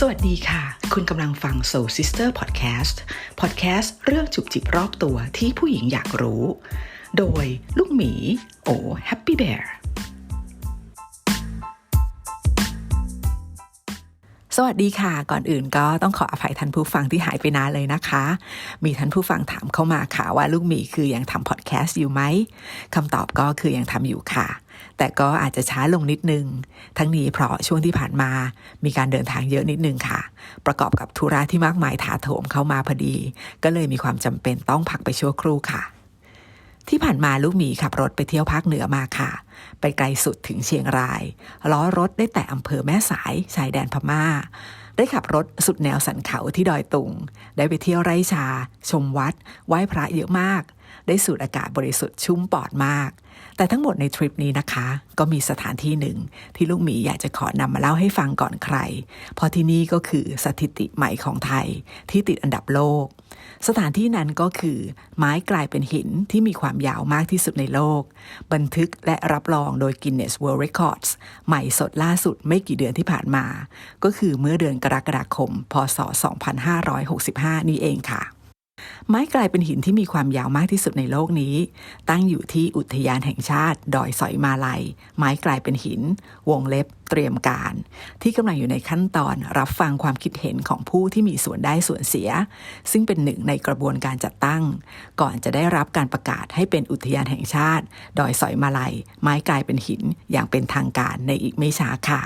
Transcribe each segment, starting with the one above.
สวัสดีค่ะ คุณกำลังฟัง Soul Sister Podcast Podcast เรื่องจุบจิบรอบตัวที่ผู้หญิงอยากรู้ โดยลูกหมี โอ Happy Bear สวัสดีค่ะ ก่อนอื่นก็ต้องขออภัยท่านผู้ฟังที่หายไปนานเลยนะคะ มีท่านผู้ฟังถามเข้ามาค่ะว่าลูกหมีคือยังทำพอดแคสต์อยู่ไหมคำตอบก็คือยังทำอยู่ค่ะ แต่ก็อาจจะช้าลงนิดนึง ทั้งนี้เพราะช่วงที่ผ่านมามีการเดินทางเยอะนิดนึงค่ะ ประกอบกับธุระที่มากมายถาโถมเข้ามาพอดี ก็เลยมีความจำเป็นต้องพักไปชั่วครู่ค่ะ ที่ผ่านมาลูกหมีขับรถไปเที่ยวภาคเหนือมาค่ะ ไปไกลสุดถึงเชียงราย ล้อรถได้แต่อำเภอแม่สายชายแดนพม่าได้ขับรถสุดแนวสันเขาที่ดอยตุง ได้ไปเที่ยวไร่ชา ชมวัด ไหว้พระเยอะมาก ได้สูดอากาศบริสุทธิ์ชุ่มปอดมาก แต่ทั้งหมดในทริปนี้นะคะ ก็มีสถานที่หนึ่ง ที่ลูกหมีอยากจะขอนำมาเล่าให้ฟังก่อนใคร เพราะที่นี่ก็คือสถิติใหม่ของไทยที่ติดอันดับโลก สถานที่นั้นก็คือไม้กลายเป็นหินที่มีความยาวมากที่สุดในโลก บันทึกและรับรองโดย Guinness World Records ใหม่สดล่าสุดไม่กี่เดือนที่ผ่านมา ก็คือเมื่อเดือนกรกฎาคม พศ 2565 นี่เองค่ะ ไม้กลายเป็นหินที่มีความยาวมากที่สุดในโลกนี้ ตั้งอยู่ที่อุทยานแห่งชาติ ดอยสอยมาลัย ไม้กลายเป็นหิน วงเล็บเตรียมการ ที่กำลังอยู่ในขั้นตอนรับฟังความคิดเห็นของผู้ที่มีส่วนได้ส่วนเสีย ซึ่งเป็นหนึ่งในกระบวนการจัดตั้ง ก่อนจะได้รับการประกาศให้เป็นอุทยานแห่งชาติ ดอยสอยมาลัย ไม้กลายเป็นหินอย่างเป็นทางการในอีกไม่ช้าค่ะ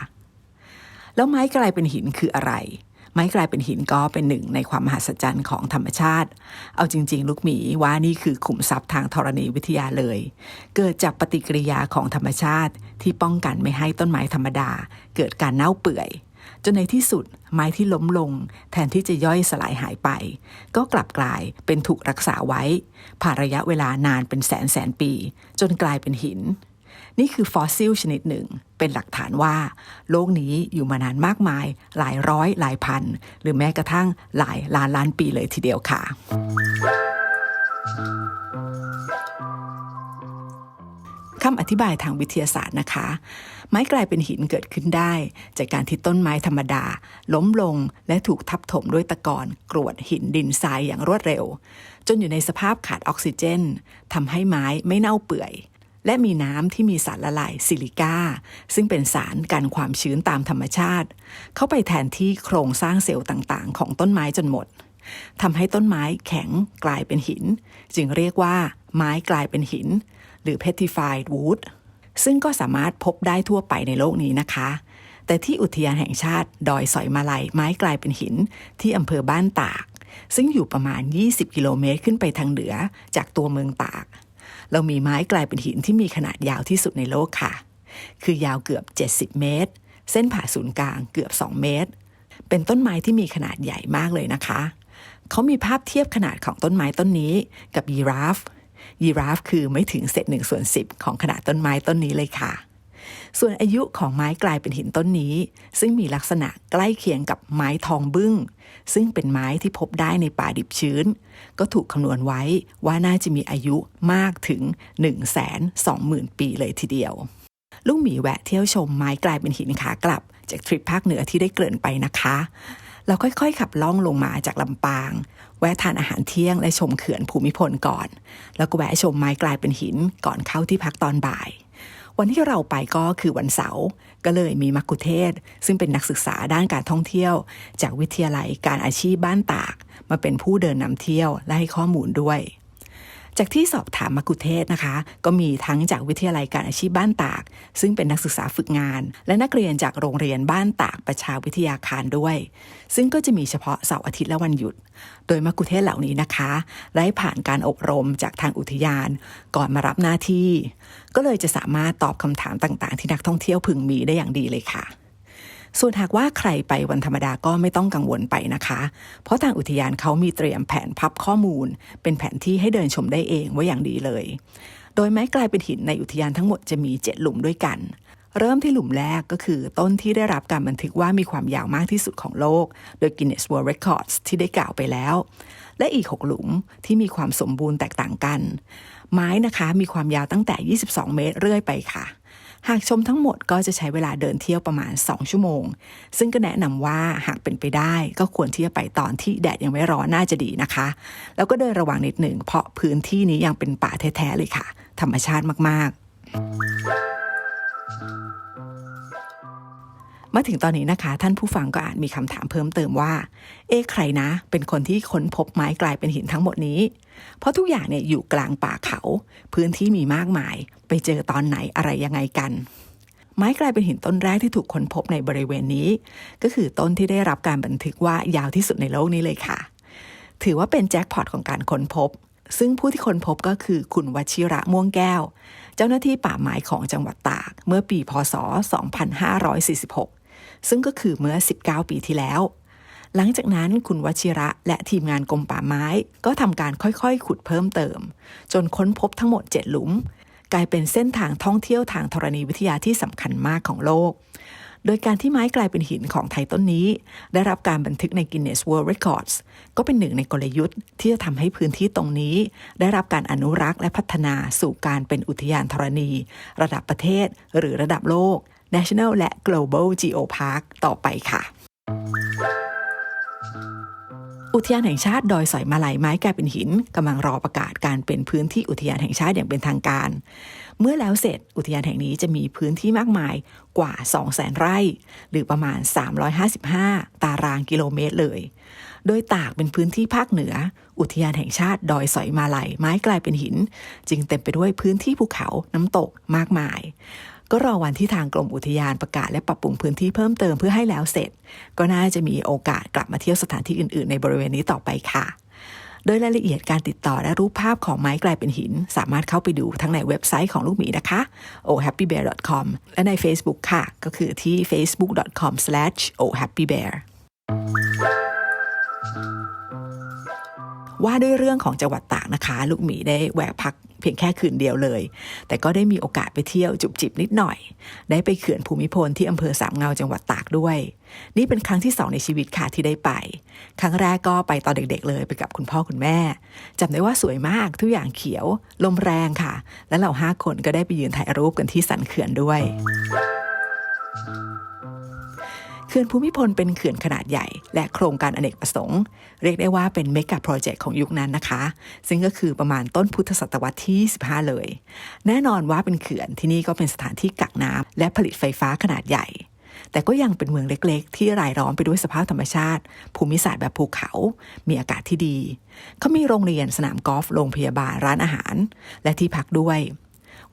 แล้วไม้กลายเป็นหินคืออะไร ไม้กลายเป็นหินก็เป็นหนึ่งในความมหัศจรรย์ของธรรมชาติ เอาจริง ๆ ลูกหมีว่านี่คือขุมทรัพย์ทางธรณีวิทยาเลย เกิดจากปฏิกิริยาของธรรมชาติที่ป้องกันไม่ให้ต้นไม้ธรรมดา เกิดการเน่าเปื่อย จนในที่สุดไม้ที่ล้มลง แทนที่จะย่อยสลายหายไป ก็กลับกลายเป็นถูกรักษาไว้ผ่านระยะเวลานานเป็นแสนแสนปี จนกลายเป็นหิน นี่คือฟอสซิลชนิดหนึ่ง เป็นหลักฐานว่า โลกนี้อยู่มานานมากมาย หลายร้อยหลายพัน หรือแม้กระทั่งหลายล้านล้านปีเลยทีเดียวค่ะ คำอธิบายทางวิทยาศาสตร์นะคะ ไม้กลายเป็นหินเกิดขึ้นได้ จากการที่ต้นไม้ธรรมดา ล้มลงและถูกทับถมด้วยตะกอนกรวดหินดินทรายอย่างรวดเร็ว จนอยู่ในสภาพขาดออกซิเจนทำให้ไม้ไม่เน่าเปื่อย และมีน้ำที่มีสารละลายซิลิก้า ซึ่งเป็นสารกันความชื้นตามธรรมชาติ เข้าไปแทนที่โครงสร้างเซลล์ต่างๆ ของต้นไม้จนหมดทำให้ต้นไม้แข็งกลายเป็นหิน จึงเรียกว่า ไม้กลายเป็นหิน หรือ petrified wood ซึ่งก็สามารถพบได้ทั่วไปในโลกนี้นะคะ แต่ที่อุทยานแห่งชาติ ดอยสอยมาลัยไม้กลายเป็นหิน ที่อำเภอบ้านตาก ซึ่งอยู่ประมาณ 20 กิโลเมตรขึ้นไปทางเหนือจากตัวเมืองตาก เรามีไม้กลายเป็นหินที่มีขนาดยาวที่สุดในโลกค่ะ คือยาวเกือบ 70 เมตร เส้นผ่าศูนย์กลางเกือบ 2 เมตร เป็นต้นไม้ที่มีขนาดใหญ่มากเลยนะคะ เขามีภาพเทียบขนาดของต้นไม้ต้นนี้กับยีราฟ ยีราฟคือไม่ถึงเศษหนึ่งส่วนสิบของขนาดต้นไม้ต้นนี้เลยค่ะ ส่วนอายุของไม้กลายเป็นหินต้นนี้ ซึ่งมีลักษณะใกล้เคียงกับไม้ทองบึ้ง ซึ่งเป็นไม้ที่พบได้ในป่าดิบชื้น ก็ถูกคำนวณไว้ว่าน่าจะมีอายุมากถึง 1 2 0 0 0 0 ปีเลยทีเดียว ลุงหมีแวะเที่ยวชมไม้กลายเป็นหินขากลับ จากทริปภาคเหนือที่ได้เกริ่นไปนะคะเราค่อยๆ ขับล่องลงมาจากลำปาง แวะทานอาหารเที่ยงและชมเขื่อนภูมิพลก่อน แล้วก็แวะชมไม้กลายเป็นหินก่อนเข้าที่พักตอนบ่าย วันที่เราไปก็คือวันเสาร์ก็เลยมีมักคุเทศ ซึ่งเป็นนักศึกษาด้านการท่องเที่ยว จากวิทยาลัยการอาชีพบ้านตาก มาเป็นผู้เดินนำเที่ยวและให้ข้อมูลด้วย จากที่สอบถามมักุเทศนะคะ ก็มีทั้งจากวิทยาลัยการอาชีพบ้านตาก ซึ่งเป็นนักศึกษาฝึกงาน และนักเรียนจากโรงเรียนบ้านตากประชาวิทยาคารด้วย ซึ่งก็จะมีเฉพาะเสาร์อาทิตย์และวันหยุด โดยมักุเทศเหล่านี้นะคะ ได้ผ่านการอบรมจากทางอุทยาน ก่อนมารับหน้าที่ ก็เลยจะสามารถตอบคำถามต่างๆ ที่นักท่องเที่ยวพึงมีได้อย่างดีเลยค่ะ ส่วนหากว่าใครไปวันธรรมดาก็ไม่ต้องกังวลไปนะคะ เพราะทางอุทยานเขามีเตรียมแผนพับข้อมูล เป็นแผนที่ให้เดินชมได้เองไว้อย่างดีเลย โดยไม้กลายเป็นหินในอุทยานทั้งหมดจะมี 7 หลุมด้วยกัน เริ่มที่หลุมแรกก็คือต้นที่ได้รับการบันทึกว่ามีความยาวมากที่สุดของโลก โดย Guinness World Records ที่ได้กล่าวไปแล้ว และอีก 6 หลุมที่มีความสมบูรณ์แตกต่างกัน ไม้นะคะมีความยาวตั้งแต่ 22 เมตรเรื่อยไปค่ะ หากชมทั้งหมดก็จะใช้เวลาเดินเที่ยวประมาณ 2 ชั่วโมง ซึ่งก็แนะนำว่าหากเป็นไปได้ก็ควรที่จะไปตอนที่แดดยังไม่ร้อนน่าจะดีนะคะ แล้วก็เดินระวังนิดหนึ่งเพราะพื้นที่นี้ยังเป็นป่าแท้ๆเลยค่ะ ธรรมชาติมากๆ มาถึงตอนนี้นะคะ ท่านผู้ฟังก็อาจมีคำถามเพิ่มเติมว่า เอ๊ะใครนะ เป็นคนที่ค้นพบไม้กลายเป็นหินทั้งหมดนี้ เพราะทุกอย่างเนี่ยอยู่กลางป่าเขา พื้นที่มีมากมาย ไปเจอตอนไหนอะไรยังไงกัน ไม้กลายเป็นหินต้นแรกที่ถูกค้นพบในบริเวณนี้ ก็คือต้นที่ได้รับการบันทึกว่ายาวที่สุดในโลกนี้เลยค่ะ ถือว่าเป็นแจ็คพอตของการค้นพบซึ่งผู้ที่ค้นพบก็คือคุณวชิระม่วงแก้ว เจ้าหน้าที่ป่าไม้ของจังหวัดตาก เมื่อปีพศ 2546 ซึ่งก็คือเมื่อ 19 ปีที่แล้ว หลังจากนั้นคุณวชิระและทีมงานกรมป่าไม้ ก็ทำการค่อยๆ ขุดเพิ่มเติม จนค้นพบทั้งหมด 7 หลุม กลายเป็นเส้นทางท่องเที่ยวทางธรณีวิทยาที่สำคัญมากของโลก โดยการที่ไม้กลายเป็นหินของไทยต้นนี้ ได้รับการบันทึกใน Guinness World Records ก็เป็นหนึ่งในกลยุทธ์ที่จะทำให้พื้นที่ตรงนี้ ได้รับการอนุรักษ์และพัฒนาสู่การเป็นอุทยานธรณี ระดับประเทศหรือระดับโลก National และ Global Geopark ต่อไปค่ะ อุทยานแห่งชาติดอยสอยมาลัยไม้กลายเป็นหินกำลังรอประกาศการเป็นพื้นที่อุทยานแห่งชาติอย่างเป็นทางการ เมื่อแล้วเสร็จอุทยานแห่งนี้จะมีพื้นที่มากมายกว่า 200,000 ไร่ หรือประมาณ 355 ตารางกิโลเมตรเลยโดยตากเป็นพื้นที่ภาคเหนือ อุทยานแห่งชาติดอยสอยมาลัยไม้กลายเป็นหิน จึงเต็มไปด้วยพื้นที่ภูเขาน้ำตกมากมาย ก็รอวันที่ทางกรมอุทยานประกาศและปรับปรุงพื้นที่เพิ่มเติมเพื่อให้แล้วเสร็จ ก็น่าจะมีโอกาสกลับมาเที่ยวสถานที่อื่น ๆ ในบริเวณนี้ต่อไปค่ะ โดยรายละเอียดการติดต่อและรูปภาพของไม้กลายเป็นหิน สามารถเข้าไปดูทั้งในเว็บไซต์ของลูกหมีนะคะ ohappybear.com และใน Facebook ค่ะ ก็คือที่ facebook.com/ohappybear ว่าด้วยเรื่องของจังหวัดตากนะคะ ลูกหมีได้แวะพัก เพียงแค่คืนเดียวเลย แต่ก็ได้มีโอกาสไปเที่ยวจุบจิบนิดหน่อย ได้ไปเขื่อนภูมิพลที่อำเภอสามเงาจังหวัดตากด้วย นี่เป็นครั้งที่สองในชีวิตค่ะที่ได้ไป ครั้งแรกก็ไปตอนเด็กๆเลยไปกับคุณพ่อคุณแม่จำได้ว่าสวยมากทุกอย่างเขียว ลมแรงค่ะ และเราห้าคนก็ได้ไปยืนถ่ายรูปกันที่สันเขื่อนด้วย เขื่อนภูมิพลเป็นเขื่อนขนาดใหญ่ และโครงการอเนกประสงค์ เรียกได้ว่าเป็นเมกะโปรเจกต์ของยุคนั้นนะคะ ซึ่งก็คือประมาณต้นพุทธศตวรรษที่ 15 เลย แน่นอนว่าเป็นเขื่อนที่นี่ก็เป็นสถานที่กักน้ำและผลิตไฟฟ้าขนาดใหญ่ แต่ก็ยังเป็นเมืองเล็กๆ ที่รายล้อมไปด้วยสภาพธรรมชาติ ภูมิศาสตร์แบบภูเขา มีอากาศที่ดี เขามีโรงเรียนสนามกอล์ฟโรงพยาบาลร้านอาหาร และที่พักด้วย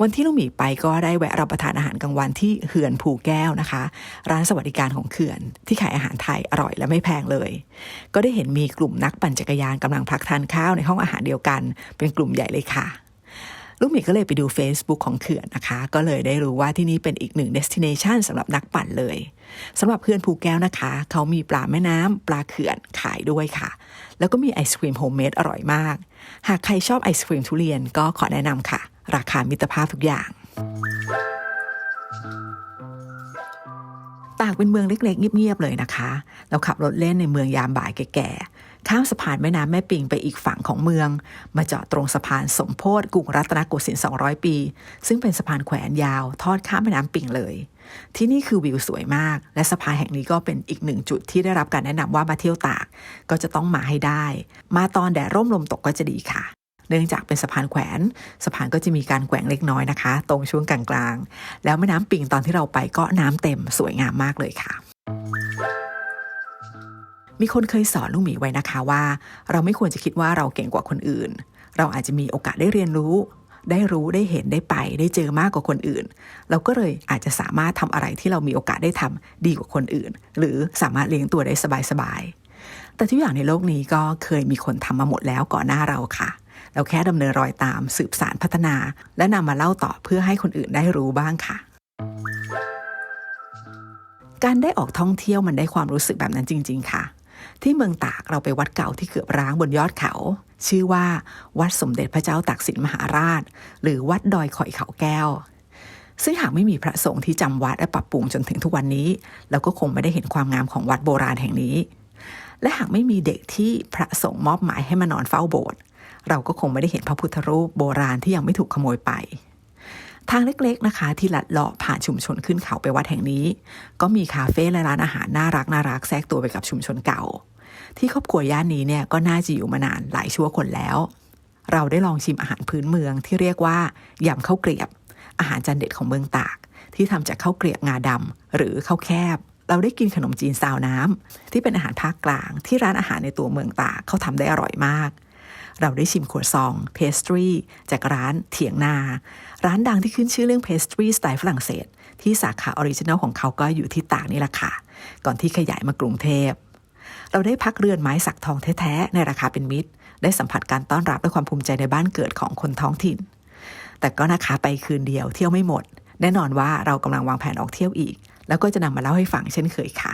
วันที่ลุงหมีไปก็ได้แวะรับประทานอาหารกลางวันที่เขื่อนภูแก้วนะคะ ร้านสวัสดิการของเขื่อน ที่ขายอาหารไทยอร่อยและไม่แพงเลย ก็ได้เห็นมีกลุ่มนักปั่นจักรยานกำลังพักทานข้าวในห้องอาหารเดียวกัน เป็นกลุ่มใหญ่เลยค่ะลูกหมีก็เลยไปดู Facebook ของเขื่อนนะคะ ก็เลยได้รู้ว่าที่นี่เป็นอีกหนึ่ง destination สำหรับนักปั่นเลยสำหรับเขื่อนภูแก้วนะคะ เขามีปลาแม่น้ำปลาเขื่อนขายด้วยค่ะ แล้วก็มีไอศครีมโฮมเมดอร่อยมาก หากใครชอบไอศครีมทุเรียนก็ขอแนะนำค่ะ ราคามิตรภาพทุกอย่างตากเป็นเมืองเล็กๆ เงียบๆเลยนะคะ เราขับรถเล่นในเมืองยามบ่ายแก่ๆ ข้ามสะพานแม่น้ำแม่ปิงไปอีกฝั่งของเมือง มาจอดตรงสะพานสมโพธิกรุงรัตนโกสินทร์200 ปี ซึ่งเป็นสะพานแขวนยาวทอดข้ามแม่น้ำปิงเลย ที่นี่คือวิวสวยมาก และสะพานแห่งนี้ก็เป็นอีกหนึ่งจุดที่ได้รับการแนะนำว่ามาเที่ยวตาก ก็จะต้องมาให้ได้ มาตอนแดดร่มลมตกก็จะดีค่ะ เนื่องจากเป็นสะพานแขวนสะพานก็จะมีการแกว่งเล็กน้อยนะคะ ตรงช่วงกลางๆ แล้วแม่น้ำปิงตอนที่เราไปก็น้ำเต็มสวยงามมากเลยค่ะมีคนเคยสอนลูกหมีไว้นะคะว่า เราไม่ควรจะคิดว่าเราเก่งกว่าคนอื่น เราอาจจะมีโอกาสได้เรียนรู้ ได้รู้ได้เห็นได้ไป ได้เจอมากกว่าคนอื่น เราก็เลยอาจจะสามารถทำอะไรที่เรามีโอกาสได้ทำดีกว่าคนอื่น หรือสามารถเลี้ยงตัวได้สบายๆแต่ทุกอย่างในโลกนี้ก็เคยมีคนทำมาหมดแล้วก่อนหน้าเราค่ะ เราแค่ดำเนินรอยตามสืบสารพัฒนา และนำมาเล่าต่อเพื่อให้คนอื่นได้รู้บ้างค่ะ การได้ออกท่องเที่ยวมันได้ความรู้สึกแบบนั้นจริง ๆ ค่ะ ที่เมืองตากเราไปวัดเก่าที่เกือบร้างบนยอดเขา ชื่อว่า วัดสมเด็จพระเจ้าตากสินมหาราช หรือวัดดอยข่อยเขาแก้วซึ่งหากไม่มีพระสงฆ์ที่จำวัดและปรับปรุงจนถึงทุกวันนี้ เราก็คงไม่ได้เห็นความงามของวัดโบราณแห่งนี้ และหากไม่มีเด็กที่พระสงฆ์มอบหมายให้มานอนเฝ้าโบสถ์ เราก็คงไม่ได้เห็นพระพุทธรูปโบราณที่ยังไม่ถูกขโมยไป ทางเล็กๆนะคะ ที่ลัดเลาะผ่านชุมชนขึ้นเขาไปวัดแห่งนี้ ก็มีคาเฟ่และร้านอาหารน่ารักน่ารักแทรกตัวไปกับชุมชนเก่า ที่ครอบครัวย่านนี้เนี่ยก็น่าจะอยู่มานานหลายชั่วคนแล้ว เราได้ลองชิมอาหารพื้นเมืองที่เรียกว่ายำข้าวเกรียบ อาหารจานเด็ดของเมืองตาก ที่ทำจากข้าวเกรียบงาดำหรือข้าวแคบเราได้กินขนมจีนซาวน้ำที่เป็นอาหารภาคกลางที่ร้านอาหารในตัวเมืองตากเขาทำได้อร่อยมาก เราได้ชิมครัวซองเพสตรีจากร้านเถียงนา ร้านดังที่ขึ้นชื่อเรื่องเพสตรีสไตล์ฝรั่งเศส ที่สาขาออริจินัลของเขาก็อยู่ที่ต่ากนี่แหละค่ะ ก่อนที่ขยายมากรุงเทพ เราได้พักเรือนไม้สักทองแท้ๆในราคาเป็นมิตร ได้สัมผัสการต้อนรับและความภูมิใจในบ้านเกิดของคนท้องถิ่น แต่ก็นะคะไปคืนเดียวเที่ยวไม่หมด แน่นอนว่าเรากำลังวางแผนออกเที่ยวอีก แล้วก็จะนำมาเล่าให้ฟังเช่นเคยค่ะ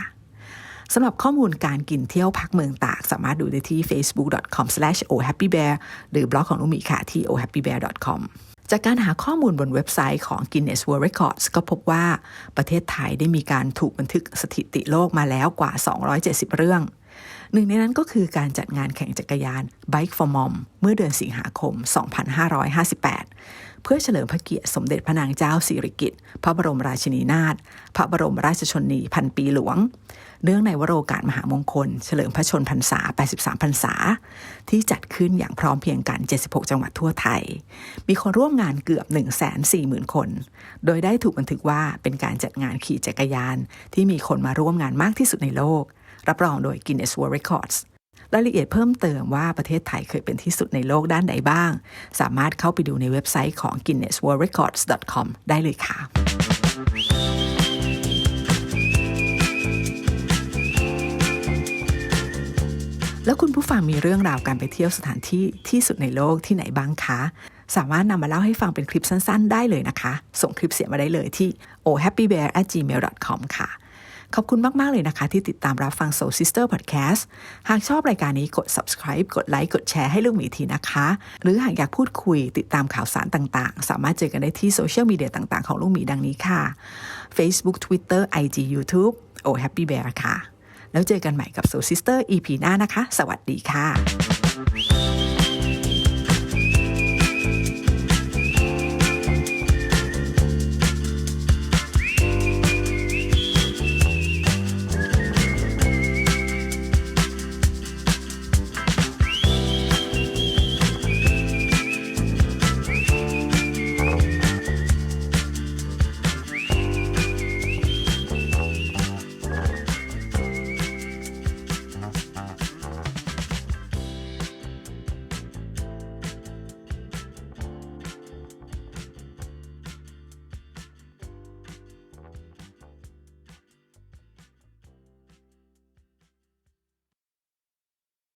สำหรับข้อมูลการกินเที่ยวพักเมืองตาก สามารถดูได้ที่ facebook.com/ohappybear หรือบล็อกของลุงหมีค่ะที่ ohappybear.com จากการหาข้อมูลบนเว็บไซต์ของ Guinness World Records ก็พบว่าประเทศไทยได้มีการถูกบันทึกสถิติโลกมาแล้วกว่า 270 เรื่อง หนึ่งในนั้นก็คือการจัดงานแข่งจักรยาน Bike for Mom เมื่อเดือนสิงหาคม 2558 เพื่อเฉลิมพระเกียรติสมเด็จพระนางเจ้าสิริกิติ์พระบรมราชินีนาถพระบรมราชชนนีพันปีหลวง เนื่องในวโรกาสมหามงคล เฉลิมพระชนพรรษา 83 พรรษา ที่จัดขึ้นอย่างพร้อมเพรียงกัน 76 จังหวัดทั่วไทย มีคนร่วมงานเกือบ 140,000 คน โดยได้ถูกบันทึกว่าเป็นการจัดงานขี่จักรยาน ที่มีคนมาร่วมงานมากที่สุดในโลก รับรองโดย Guinness World Records รายละเอียดเพิ่มเติมว่าประเทศไทยเคยเป็นที่สุดในโลกด้านใดบ้าง สามารถเข้าไปดูในเว็บไซต์ของ guinnessworldrecords.com ได้เลยค่ะ แล้วคุณผู้ฟังมีเรื่องราวการไปเที่ยวสถานที่ที่สุดในโลกที่ไหนบ้างคะ สามารถนำมาเล่าให้ฟังเป็นคลิปสั้นๆ ได้เลยนะคะ ส่งคลิปเสียงมาได้เลยที่ ohappybear@gmail.com ค่ะ ขอบคุณมาก ๆ เลยนะคะ ที่ติดตามรับฟัง Soul Sister Podcast หากชอบรายการนี้กด subscribe กดไลค์กดแชร์ให้ลูกหมีทีนะคะ หรือหากอยากพูดคุยติดตามข่าวสารต่างๆ สามารถเจอกันได้ที่โซเชียลมีเดียต่างๆ ของลูกหมีดังนี้ค่ะ Facebook Twitter IG YouTube Oh Happy Bear ค่ะ แล้วเจอกันใหม่กับ Soul Sister EP หน้านะคะ สวัสดีค่ะ